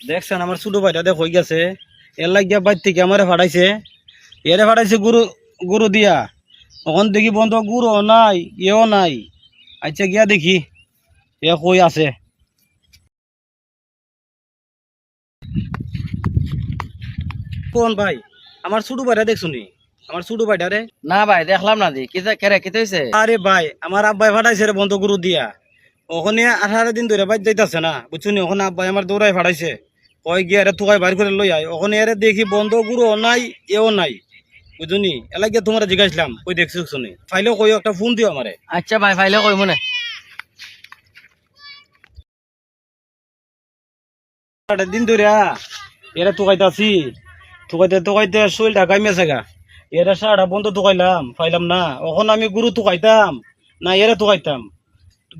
দেখছেন আমার ছোট ভাইটা দেখ হয়ে গেছে। এর লাগিয়া বাইর থেকে আমারে ফাটাইছে এরে ফাটাইছে গুরু গুরু দিয়া। তখন দেখি বন্ধ গুরু নাই এও নাই। আচ্ছা গিয়া দেখি এ কই আছে। কোন ভাই? আমার ছোট ভাইটা দেখছুনি আমার ছোট ভাইটা রে। না ভাই দেখলাম না দি। কিতা কেরে হইছে? আরে ভাই আমার আব্বাই ফাটাইছে রে বন্ধ গুরু দিয়া। ওখানে আঠারো দিন ধরে বাইর যাইতাছে না বুঝছুনি? ওখানে আব্বাই আমার দৌড়াই ফাটাইছে কয় গিয়ে আরে তুকাই বাইর করে লই আয়। ওখানে আরে দেখি বন্ধ গুরু নাই এও নাই। বুঝুনি? এলা গিয়ে তোমার জিজ্ঞাসলাম কই দেখছি শুনি? ফাইলেও কই একটা ফোন দিও আমারে। আচ্ছা ভাই ফাইলে কই মনে দিন ধরে এরা তুকাইতাছি তুকাইতে তুকাইতে শরীরটা গাইমেছে গা। এরা সারাটা বন্ধ তুকাইলাম পাইলাম না। ওখন আমি গুরু তুকাইতাম না এরা তুকাইতাম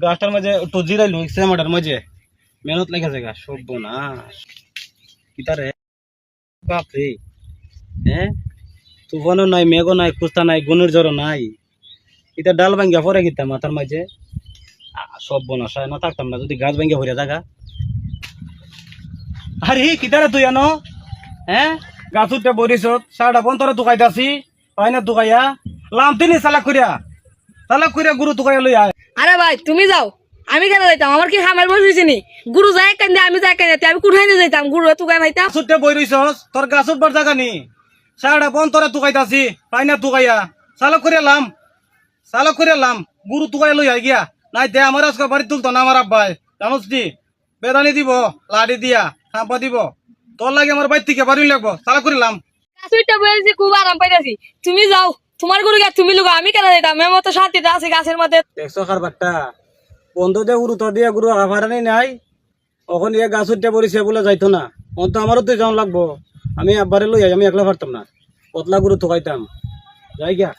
গাছটার মাঝে একটু জিরাইলো সেমাটার মাঝে। মেহনত লেগেছে গা সব না কিতারে বাপরে। হ্যাঁ? তুফানও নাই, মেঘও নাই কুস্তা নাই, গুণের জ্বরও নাই। এটা ডাল ভাঙ্গিয়া পরে গিতাম মাথার মাঝে। সব বনাশায় না থাকতাম না, যদি গাছ ভাঙ্গিয়া ভরে থাকা আরে কিতারে তুই আনো? হ্যাঁ? গাছুতে বরিস সারাটা বন্তরে তুকাইতাছি পাই না তুকাইয়া লাম তিনি সালাক করিয়া সালাক করিয়া গুরু তুকাইয়া লই আয়। আরে ভাই, তুমি যাও। আমি কেন যাইতাম? আমার কি খামার বসেছি নি? গুরু যায় কেন আমি যাই কেন আমি কোথায় নিয়ে যাইতাম? গুরু তুকাই ভাইতাম গাছুতে বরিস তোর গাছত বার জাগা নি? সারাটা বন্তরে তুকাইতাছি পাই না তুকাইয়া। সালাক করিয়া লাম। সালাক করিয়া লাম। গুরু তুকাইয়া লই আয় গিয়া। নাই দে আমার আজকে বাড়ি তুলতো না আমার আব্বাই। জানোস দি বেদানি দিব লাড়ি দিয়া খাম্পা দিব। তোর লাগে আমার বাইর থেকে বাড়ি লাগবো। সালাক করিলাম গাছটা বলেছি খুব আরাম পাইতাছি। তুমি যাও। তোমার গুরু গা তুমি লুগো আমি কেন যাইতাম? মেমো তো শান্তিতে আছে গাছের মধ্যে। দেখছ কার বাট্টা গুরুত্ব দিয়ে গুরু আভারানি নাই ওখানে ইয়ে গাছ উঠতে পড়িছে বলে, যাইতো না। অন্ত আমারও তো যাওয়া লাগবো। আমি আব্বারে লই আমি একলা পারতাম না। পতলা গুরু থুকাইতাম। যাই গিয়া।